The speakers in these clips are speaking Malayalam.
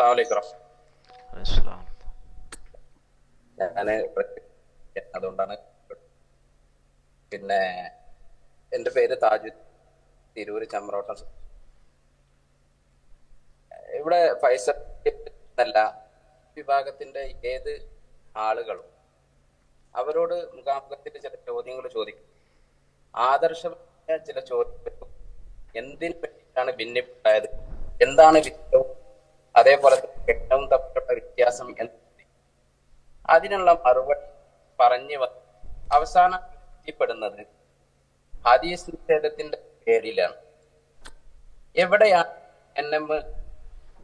അലൈക്കും വറഹ്മത്തുള്ളാഹി. ഞാൻ അതുകൊണ്ടാണ് പിന്നെ എന്റെ പേര് താജു തിരൂര് ചമ്രോട്ടം. ഇവിടെ ഫൈസൽ അല്ല വിഭാഗത്തിന്റെ ഏത് ആളുകളും അവരോട് മുഖാമുഖത്തിൽ ചില ചോദ്യങ്ങൾ ചോദിക്കും. ആദർശമായ ചില ചോദ്യങ്ങൾ എന്തിനു വേണ്ടിയിട്ടാണ് ഭിന്നിപ്പുണ്ടായത്? എന്താണ് വിറ്റവും അതേപോലെ കെട്ടവും തമ്മിലുള്ള വ്യത്യാസം എന്ന് അതിനുള്ള മറുപടി പറഞ്ഞു അവസാനം എത്തിപ്പെടുന്നത് ഹദീസ് നിഷേധത്തിന്റെ പേരിലാണ്. എവിടെയാണ് എന്നെ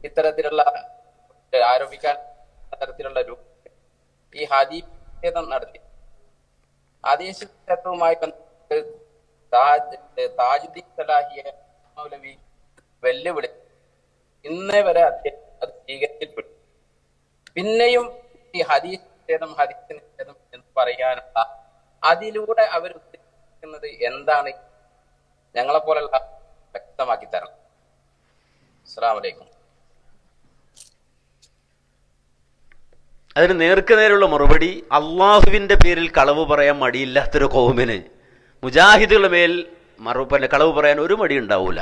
ഇത്തരത്തിലുള്ള ആരോപിക്കാൻ തരത്തിലുള്ള രൂപ? ഈ ഹദീസ് നിഷേധം നടത്തി. ഹദീസ് നിഷേധവുമായി ബന്ധപ്പെട്ട് താജ് താജുദ്ദീൻ സലാഹിയെ മൗലവി വെല്ലുവിളി ഇന്നേ വരെ അദ്ദേഹം അത് പിന്നെയും ഈ ഹദീസ് നിഷേധം ഹദീസ് നിഷേധം എന്ന് പറയാനുള്ള അതിലൂടെ അവർ ഉദ്ദേശിക്കുന്നത് എന്താണ്? ഞങ്ങളെ പോലുള്ള വ്യക്തമാക്കി തരണം. അസ്സാം അതിന് നേർക്കു നേരെയുള്ള മറുപടി അള്ളാഹുവിന്റെ പേരിൽ കളവ് പറയാൻ മടിയില്ലാത്തൊരു കോമിന് മുജാഹിദുകളുടെ മേൽ മറുപടി കളവ് പറയാൻ ഒരു മടി ഉണ്ടാവൂല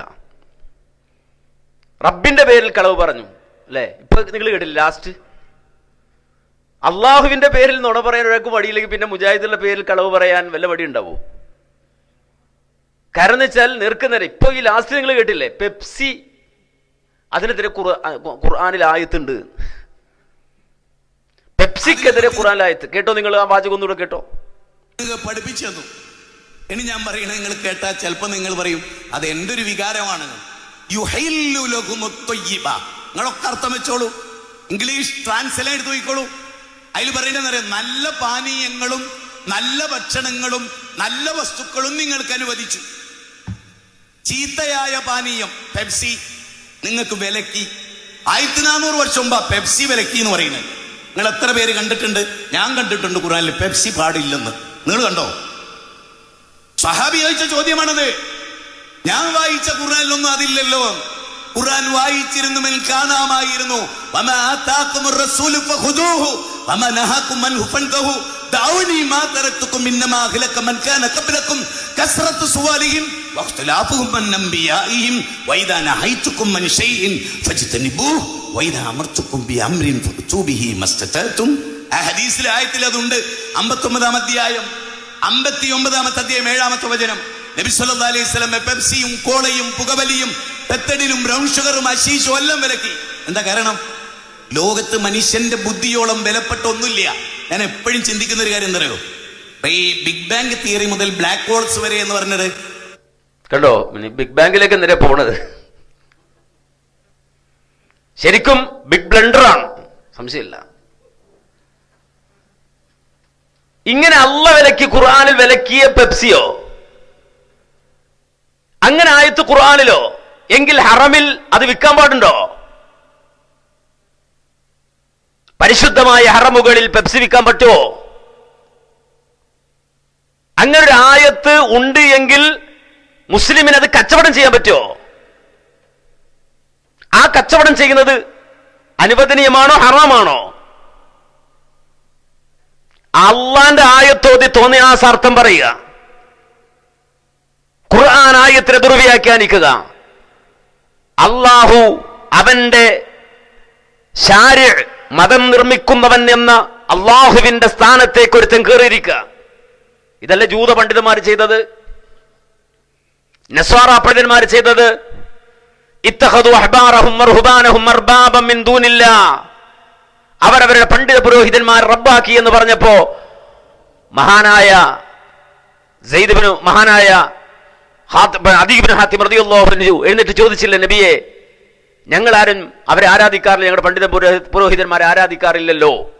റബ്ബിന്റെ പേരിൽ കളവ് പറഞ്ഞു. അല്ലേ? ഇപ്പൊ നിങ്ങൾ കേട്ടില്ല ലാസ്റ്റ് അള്ളാഹുവിന്റെ പേരിൽ നുണ പറയാൻ ഒരാൾക്ക് മടിയില്ലെങ്കിൽ പിന്നെ മുജാഹിദിന്റെ പേരിൽ കളവ് പറയാൻ വല്ല മടി ഉണ്ടാവോ? കാരണം എന്ന് വെച്ചാൽ ഇപ്പൊ ഈ ലാസ്റ്റ് നിങ്ങൾ കേട്ടില്ലേ? പെപ്സി അതിനെതിരെ ഖുർആാനിൽ ആയത്തുണ്ട്. പെപ്സിക്കെതിരെ ഖുർആാനിൽ ആയത്ത്. കേട്ടോ നിങ്ങൾ ആ വാചകം ഒന്നുകൂടെ കേട്ടോ? പഠിപ്പിച്ചു ഇനി ഞാൻ പറയണ നിങ്ങൾ കേട്ടാൽ ചിലപ്പോ നിങ്ങൾ പറയും അത് എന്റെ ഒരു വികാരമാണ്. നിങ്ങളൊക്കെ അർത്ഥം വെച്ചോളൂ. ഇംഗ്ലീഷ് ട്രാൻസ്ലേറ്റ് എടുത്ത് നോക്കിക്കോളൂ അതിൽ പറയുന്നത് നല്ല പാനീയങ്ങളും നല്ല ഭക്ഷണങ്ങളും നല്ല വസ്തുക്കളും നിങ്ങൾക്ക് അനുവദിച്ചു. ചീത്തയായ പാനീയം പെപ്സി നിങ്ങൾക്ക് വിലക്കി. ആയിരത്തി നാനൂറ് വർഷം മുമ്പ് പെപ്സി വിലക്കി എന്ന് പറയുന്നത്. നിങ്ങൾ എത്ര പേര് കണ്ടിട്ടുണ്ട്? ഞാൻ കണ്ടിട്ടുണ്ട് ഖുറാനിൽ പെപ്സി പാടില്ലെന്ന്. നിങ്ങൾ കണ്ടോ? സഹാബി ചോദിച്ച ചോദ്യമാണത്. ഞാൻ വായിച്ച ഖുറാനിലൊന്നും അതില്ലല്ലോ. ഖുർആൻ വായിച്ചിരുന്നുവെൽ കാണാമായിരുന്നു. വമാ ആതാക്കുമുർ റസൂലു ഫഖുദൂഹു വമാ നഹാകും അൻഹു ഫൻതഹു ദഊനി മാ തറക്തുക്കും ഇന്നമാ അഹ്ലക മൻ കാന ഖബ്ലക്കും കസ്റത്തു സുവാലിഹിം വഖ്തിലാഫുഹും അൻ അൻബിയാഇഹിം വഇദാ നഹൈതുക്കും അൻ ഷൈഇൻ ഫജ്തനിബൂഹു വഇദാ അമർതുക്കും ബിഅംരിൻ ഫഅ്തു ബിഹി മസ്തതഅതും ആ ഹദീസിലെ ആയത്തിൽ അതുണ്ട്. 59 അധ്യായം അമ്പത്തി ഒമ്പതാമത്തെ അധ്യായം ഏഴാമത്തെ വചനം. നബി സല്ലല്ലാഹു അലൈഹി വസല്ലം പെപ്സിയും കോളയും പുകവലിയും പെത്തടിലും ബ്രൗൺ ഷുഗറും അശീഷും എല്ലാം വിലക്കി. എന്താ കാരണം? ലോകത്ത് മനുഷ്യന്റെ ബുദ്ധിയോളം വിലപ്പെട്ട ഒന്നുമില്ല ഞാൻ എപ്പോഴും ചിന്തിക്കുന്ന ഒരു കാര്യം എന്തറിയോ ഈ ബിഗ് ബാങ്ക് തിയറി മുതൽ ബ്ലാക്ക് ഹോൾസ് വരെ എന്ന് പറഞ്ഞത്? കണ്ടോ? ബിഗ് ബാങ്കിലേക്ക് എന്തിനാ പോണത്? ശരിക്കും ബിഗ് ബ്ലണ്ടറാണ്. സംശയമില്ല. ഇങ്ങനെ അള്ള വിലക്കി ഖുർആനിൽ വിലക്കിയ പെപ്സിയോ? അങ്ങനെ ആയത്ത് ഖുർആാനിലോ? എങ്കിൽ ഹറമിൽ അത് വിൽക്കാൻ പാടുണ്ടോ? പരിശുദ്ധമായ ഹറമുകളിൽ പെപ്സി വിൽക്കാൻ പറ്റുമോ? അങ്ങനെ ഒരു ആയത്ത് ഉണ്ട് എങ്കിൽ മുസ്ലിമിന് അത് കച്ചവടം ചെയ്യാൻ പറ്റുമോ? ആ കച്ചവടം ചെയ്യുന്നത് അനുവദനീയമാണോ ഹറാമാണോ? അള്ളാന്റെ ആയത്തോതി തോന്നിയ ആ സാർത്ഥം പറയുക. ഖുർആൻ ആയത്തിനെ ദുർവ്യാഖ്യാനിക്കുക. അള്ളാഹു അവന്റെ ശാരി മതം നിർമ്മിക്കുന്നവൻ എന്ന അള്ളാഹുവിന്റെ സ്ഥാനത്തേക്ക് ഒരുത്തൻ കയറിയിരിക്കുക ഇതല്ല ജൂത പണ്ഡിതന്മാർ ചെയ്തത്. നസ്വാറ പണ്ഡിതന്മാർ ചെയ്തത്. അവരവരുടെ പണ്ഡിത പുരോഹിതന്മാർ റബ്ബാക്കി എന്ന് പറഞ്ഞപ്പോ മഹാനായ മഹാനായ എഴുന്നേറ്റ് ചോദിച്ചില്ല നബിയെ ഞങ്ങൾ ആരും അവരെ ആരാധിക്കാറില്ല ഞങ്ങളുടെ പണ്ഡിത പുരോഹി- പുരോഹിതന്മാരെ ആരാധിക്കാറില്ലല്ലോ.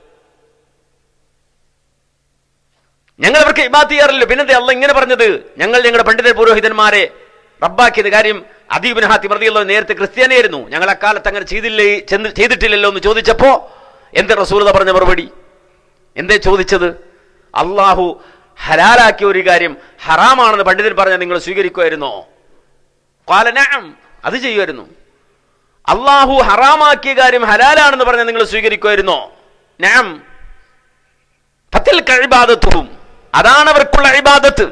ഞങ്ങൾ അവർക്ക് ഇബാത്ത് ചെയ്യാറില്ല പിന്നെ അല്ല ഇങ്ങനെ പറഞ്ഞത്? ഞങ്ങൾ ഞങ്ങളുടെ പണ്ഡിത പുരോഹിതന്മാരെ റബ്ബാക്കിയത് കാര്യം അദീബിന് ഹാത്തി പ്രതിയുള്ള നേരത്തെ ക്രിസ്ത്യാനിയായിരുന്നു. ഞങ്ങൾ അക്കാലത്ത് അങ്ങനെ ചെയ്തില്ലേ ചെയ്തിട്ടില്ലല്ലോ എന്ന് ചോദിച്ചപ്പോ എന്താ റസൂലത പറഞ്ഞ മറുപടി? എന്തേ ചോദിച്ചത്? അള്ളാഹു ഹലാലാക്കിയ ഒരു കാര്യം ഹറാമാണെന്ന് പണ്ഡിതൻ പറഞ്ഞാൽ നിങ്ങൾ സ്വീകരിക്കുമായിരുന്നോ? കാലനാം അത് ചെയ്യുമായിരുന്നു. അള്ളാഹു ഹറാമാക്കിയ കാര്യം ഹലാലാണെന്ന് പറഞ്ഞാൽ നിങ്ങൾ സ്വീകരിക്കുമായിരുന്നോ? നാം ഫത്തിൽ കഴിബാദത്വവും അതാണ് അവർക്കുള്ള അഴിബാദത്ത്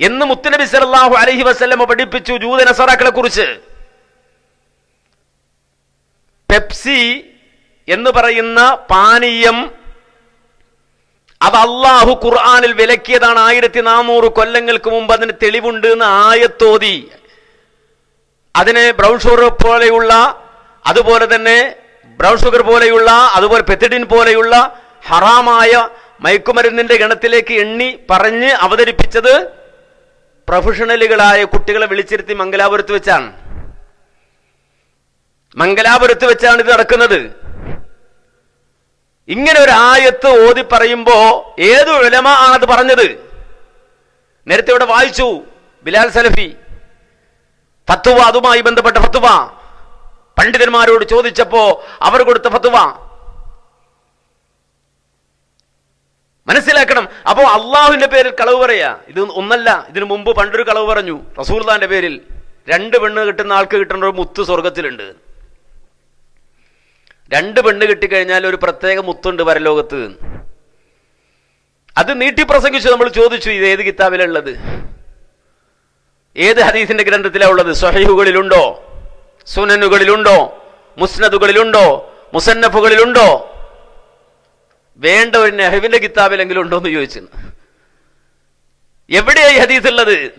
എന്ന് മുത്തുനബി സല്ലല്ലാഹു അലഹി വസ്ലമ പഠിപ്പിച്ചു ജൂത നസറാക്കളെ കുറിച്ച് പെപ്സി എന്ന് പറയുന്ന പാനീയം അത് അള്ളാഹു ഖുർആാനിൽ വിലക്കിയതാണ് ആയിരത്തി നാനൂറ് കൊല്ലങ്ങൾക്ക് മുമ്പ് അതിന് തെളിവുണ്ട് എന്ന് ആയത്തോതി. അതിനെ ബ്രൗൺ ഷുഗർ പോലെയുള്ള അതുപോലെ തന്നെ ബ്രൗൺ ഷുഗർ പോലെയുള്ള അതുപോലെ പെത്തിഡിൻ പോലെയുള്ള ഹറാമായ മയക്കുമരുന്നിന്റെ ഗണത്തിലേക്ക് എണ്ണി പറഞ്ഞ് അവതരിപ്പിച്ചത് പ്രൊഫഷണലുകളായ കുട്ടികളെ വിളിച്ചിരുത്തി മംഗലാപുരത്ത് വെച്ചാണ്. മംഗലാപുരത്ത് വെച്ചാണ് ഇത് നടക്കുന്നത്. ഇങ്ങനെ ഒരു ആയത്ത് ഓതി പറയുമ്പോ ഏത് ഉലമ ആണത് പറഞ്ഞത്? നേരത്തെ ഇവിടെ വായിച്ചു ബിലാൽ സലഫി. ഫത്തുവ അതുമായി ബന്ധപ്പെട്ട ഫത്തുവ പണ്ഡിതന്മാരോട് ചോദിച്ചപ്പോ അവർ കൊടുത്ത ഫത്തുവ മനസ്സിലാക്കണം. അപ്പോ അള്ളാഹുവിന്റെ പേരിൽ കളവ് പറയാ. ഇത് ഒന്നല്ല ഇതിനു മുമ്പ് പണ്ടൊരു കളവ് പറഞ്ഞു റസൂർദാന്റെ പേരിൽ. രണ്ട് പെണ്ണ് കിട്ടുന്ന ആൾക്ക് കിട്ടുന്ന ഒരു മുത്ത് സ്വർഗത്തിലുണ്ട് രണ്ട് പെണ്ണ് കിട്ടിക്കഴിഞ്ഞാൽ ഒരു പ്രത്യേക മുത്തുണ്ട് പരലോകത്ത്. അത് നീട്ടി പ്രസംഗിച്ചു നമ്മൾ ചോദിച്ചു ഇത് ഏത് കിതാബിലുള്ളത് ഏത് ഹദീസിന്റെ ഗ്രന്ഥത്തിലാണ് ഉള്ളത്? സ്വഹീഹുകളിലുണ്ടോ? സുനനുകളിലുണ്ടോ? മുസ്നദുകളിലുണ്ടോ? മുസന്നഫുകളിലുണ്ടോ? വേണ്ട ഒരു നെഹവിന്റെ കിതാബിലെങ്കിലും ഉണ്ടോ എന്ന് ചോദിച്ചു. എവിടെയായി ഹദീസ് ഉള്ളത്?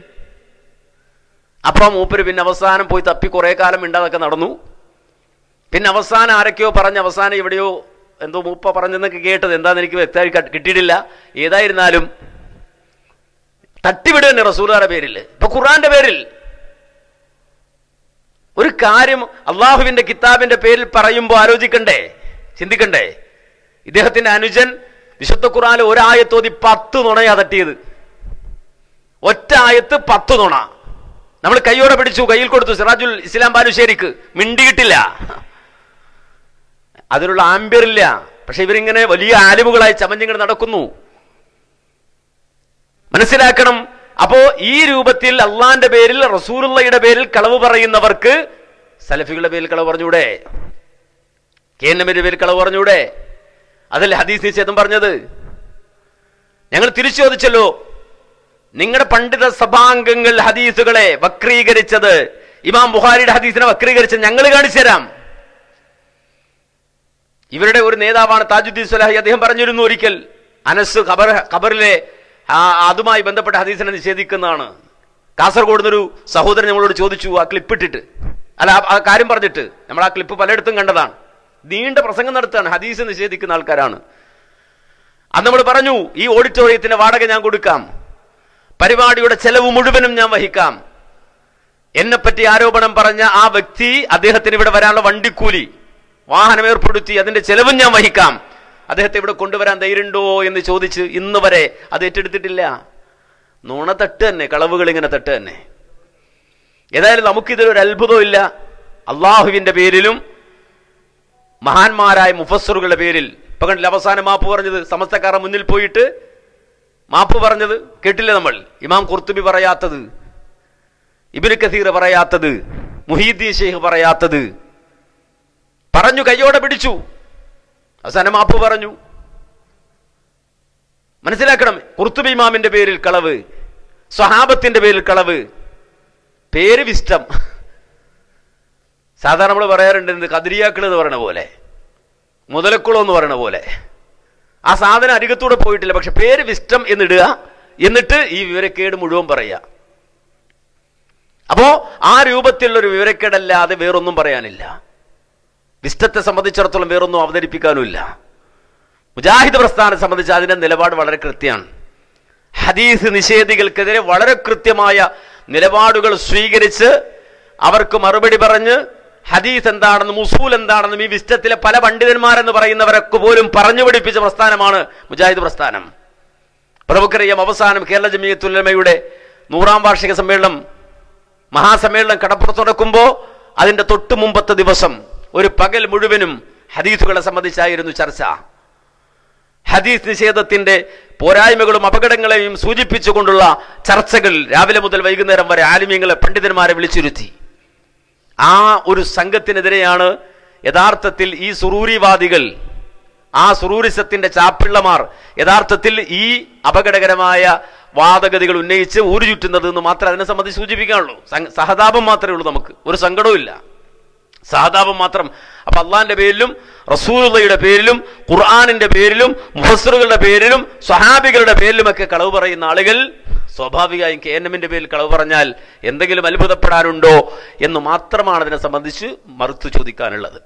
അപ്പൊ മൂപ്പര് പിന്നെ അവസാനം പോയി തപ്പി കുറെ കാലം മിണ്ടാതൊക്കെ നടന്നു. പിന്നെ അവസാനം ആരൊക്കെയോ പറഞ്ഞ് അവസാനം എവിടെയോ എന്തോ മൂപ്പ പറഞ്ഞെന്നൊക്കെ കേട്ടത്. എന്താന്ന് എനിക്ക് വ്യക്തമായി കിട്ടിയിട്ടില്ല. ഏതായിരുന്നാലും തട്ടിവിടുക തന്നെ റസൂലാരുടെ പേരിൽ ഇപ്പൊ ഖുറാന്റെ പേരിൽ ഒരു കാര്യം അള്ളാഹുവിന്റെ കിതാബിന്റെ പേരിൽ പറയുമ്പോൾ ആലോചിക്കണ്ടേ? ചിന്തിക്കണ്ടേ? ഇദ്ദേഹത്തിന്റെ അനുജൻ വിശുദ്ധ ഖുറാനിൽ ഒരായത്തോതി പത്ത് നുണയാ തട്ടിയത്. ഒറ്റ ആയത്ത് പത്ത് നുണ. നമ്മൾ കൈയോടെ പിടിച്ചു കയ്യിൽ കൊടുത്തു. സിറാജുൽ ഇസ്ലാം ബാലുശ്ശേരിക്ക്. മിണ്ടിയിട്ടില്ല. അതിനുള്ള ആംബ്യറില്ല. പക്ഷെ ഇവരിങ്ങനെ വലിയ ആലിമുകളായി ചമഞ്ഞിങ്ങനെ നടക്കുന്നു. മനസ്സിലാക്കണം. അപ്പോ ഈ രൂപത്തിൽ അള്ളാന്റെ പേരിൽ റസൂലുള്ളയുടെ പേരിൽ കളവ് പറയുന്നവർക്ക് സലഫികളുടെ പേരിൽ കളവ് പറഞ്ഞൂടെ? കെ എൻ എമ്മിന്റെ പേരിൽ കളവ് പറഞ്ഞൂടെ? അതല്ലേ ഹദീസ് നിഷേധം പറഞ്ഞത്? ഞങ്ങൾ തിരിച്ചു ചോദിച്ചല്ലോ നിങ്ങളുടെ പണ്ഡിത സഭാംഗങ്ങൾ ഹദീസുകളെ വക്രീകരിച്ചത്. ഇമാം ബുഹാരിയുടെ ഹദീസിനെ വക്രീകരിച്ചത് ഞങ്ങൾ കാണിച്ചു തരാം ഇവരുടെ ഒരു നേതാവാണ് താജുദ്ദീൻ സലാഹി. അദ്ദേഹം പറഞ്ഞിരുന്നു ഒരിക്കൽ അനസ് ഖബർ ഖബറിലെ അതുമായി ബന്ധപ്പെട്ട ഹദീസിനെ നിഷേധിക്കുന്നതാണ്. കാസർഗോഡ് നിന്നൊരു സഹോദരൻ നമ്മളോട് ചോദിച്ചു ആ ക്ലിപ്പ് ഇട്ടിട്ട്. അല്ല ആ- കാര്യം പറഞ്ഞിട്ട്. നമ്മൾ ആ ക്ലിപ്പ് പലയിടത്തും കണ്ടതാണ്. നീണ്ട പ്രസംഗം നടത്താണ് ഹദീസ് നിഷേധിക്കുന്ന ആൾക്കാരാണ്. അന്ന് നമ്മൾ പറഞ്ഞു ഈ ഓഡിറ്റോറിയത്തിന്റെ വാടക ഞാൻ കൊടുക്കാം. പരിപാടിയുടെ ചെലവ് മുഴുവനും ഞാൻ വഹിക്കാം. എന്നെപ്പറ്റി ആരോപണം പറഞ്ഞ ആ വ്യക്തി അദ്ദേഹത്തിന് ഇവിടെ വരാനുള്ള വണ്ടിക്കൂലി. വാഹനം ഏർപ്പെടുത്തി അതിന്റെ ചെലവും ഞാൻ വഹിക്കാം. അദ്ദേഹത്തെ ഇവിടെ കൊണ്ടുവരാൻ ധൈര്യമുണ്ടോ എന്ന് ചോദിച്ച് ഇന്ന് വരെ അത് ഏറ്റെടുത്തിട്ടില്ല. നുണ തട്ട് തന്നെ കളവുകൾ ഇങ്ങനെ തട്ട് തന്നെ. ഏതായാലും നമുക്കിതിലൊരു അത്ഭുതവും ഇല്ല. അള്ളാഹുവിന്റെ പേരിലും മഹാന്മാരായ മുഫസ്സറുകളുടെ പേരിൽ. ഇപ്പൊ കണ്ടില്ല അവസാനം മാപ്പ് പറഞ്ഞത് സമസ്തക്കാരുടെ മുന്നിൽ പോയിട്ട് മാപ്പ് പറഞ്ഞത് കേട്ടില്ല നമ്മൾ? ഇമാം കുർത്തുബി പറയാത്തത് ഇബിന് കസീർ പറയാത്തത് മുഹീദ്ദീൻ ഷെയ്ഖ് പറയാത്തത്. പറഞ്ഞു കയ്യോടെ പിടിച്ചു. അവസാനം മാപ്പ് പറഞ്ഞു. മനസ്സിലാക്കണം കുർത്തുബി ഇമാമിന്റെ പേരിൽ കളവ് സ്വഹാബത്തിന്റെ പേരിൽ കളവ് പേര് വിഷ്ടം സാധാരണ നമ്മൾ പറയാറുണ്ട് എന്ത്? കതിരിയാക്കൾ എന്ന് പറയണ പോലെ മുതലക്കുളം എന്ന് പറയണ പോലെ. ആ സാധനം അരികത്തൂടെ പോയിട്ടില്ല പക്ഷെ പേര് വിഷ്ടം എന്നിടുക എന്നിട്ട് ഈ വിവരക്കേട് മുഴുവൻ പറയുക. അപ്പോ ആ രൂപത്തിലുള്ള ഒരു വിവരക്കേടല്ലാതെ വേറൊന്നും പറയാനില്ല. വിസ്റ്റത്തെ സംബന്ധിച്ചിടത്തോളം വേറൊന്നും അവതരിപ്പിക്കാനുമില്ല. മുജാഹിദ് പ്രസ്ഥാനം സംബന്ധിച്ച് അതിന്റെ നിലപാട് വളരെ കൃത്യമാണ്. ഹദീസ് നിഷേധികൾക്കെതിരെ വളരെ കൃത്യമായ നിലപാടുകൾ സ്വീകരിച്ച് അവർക്ക് മറുപടി പറഞ്ഞ് ഹദീസ് എന്താണെന്ന് മുസൂൽ എന്താണെന്നും ഈ വിസ്റ്റത്തിലെ പല പണ്ഡിതന്മാരെന്ന് പറയുന്നവരൊക്കെ പോലും പറഞ്ഞു പഠിപ്പിച്ച പ്രസ്ഥാനമാണ് മുജാഹിദ് പ്രസ്ഥാനം. നമുക്കറിയാം അവസാനം കേരള ജമീയത്തുലമയുടെ നൂറാം വാർഷിക സമ്മേളനം മഹാസമ്മേളനം കടപ്പുറത്ത് നടക്കുമ്പോൾ അതിന്റെ തൊട്ടു മുമ്പത്തെ ദിവസം ഒരു പകൽ മുഴുവനും ഹദീസുകളെ സംബന്ധിച്ചായിരുന്നു ചർച്ച. ഹദീസ് നിഷേധത്തിന്റെ പോരായ്മകളും അപകടങ്ങളെയും സൂചിപ്പിച്ചുകൊണ്ടുള്ള ചർച്ചകൾ രാവിലെ മുതൽ വൈകുന്നേരം വരെ ആലിമ്യങ്ങളെ പണ്ഡിതന്മാരെ വിളിച്ചിരുത്തി. ആ ഒരു സംഘത്തിനെതിരെയാണ് യഥാർത്ഥത്തിൽ ഈ സുറൂരിവാദികൾ ആ സുറൂരിസത്തിന്റെ ചാപ്പിള്ളമാർ യഥാർത്ഥത്തിൽ ഈ അപകടകരമായ വാദഗതികൾ ഉന്നയിച്ച് ഊരു ചുറ്റുന്നത് എന്ന് മാത്രമേ അതിനെ സംബന്ധിച്ച് സൂചിപ്പിക്കാനുള്ളൂ. സഹതാപം മാത്രമേ ഉള്ളൂ നമുക്ക്. ഒരു സങ്കടവും സഹതാപം മാത്രം. അപ്പൊ അള്ളാന്റെ പേരിലും റസൂലുള്ളയുടെ പേരിലും ഖുർആാനിന്റെ പേരിലും മുഹസറുകളുടെ പേരിലും സ്വഹാബികളുടെ പേരിലുമൊക്കെ കളവ് പറയുന്ന ആളുകൾ സ്വാഭാവികമായും കെ എൻ എമ്മിന്റെ പേരിൽ കളവ് പറഞ്ഞാൽ എന്തെങ്കിലും അത്ഭുതപ്പെടാനുണ്ടോ എന്ന് മാത്രമാണ് അതിനെ സംബന്ധിച്ച് മറുത്തു ചോദിക്കാനുള്ളത്.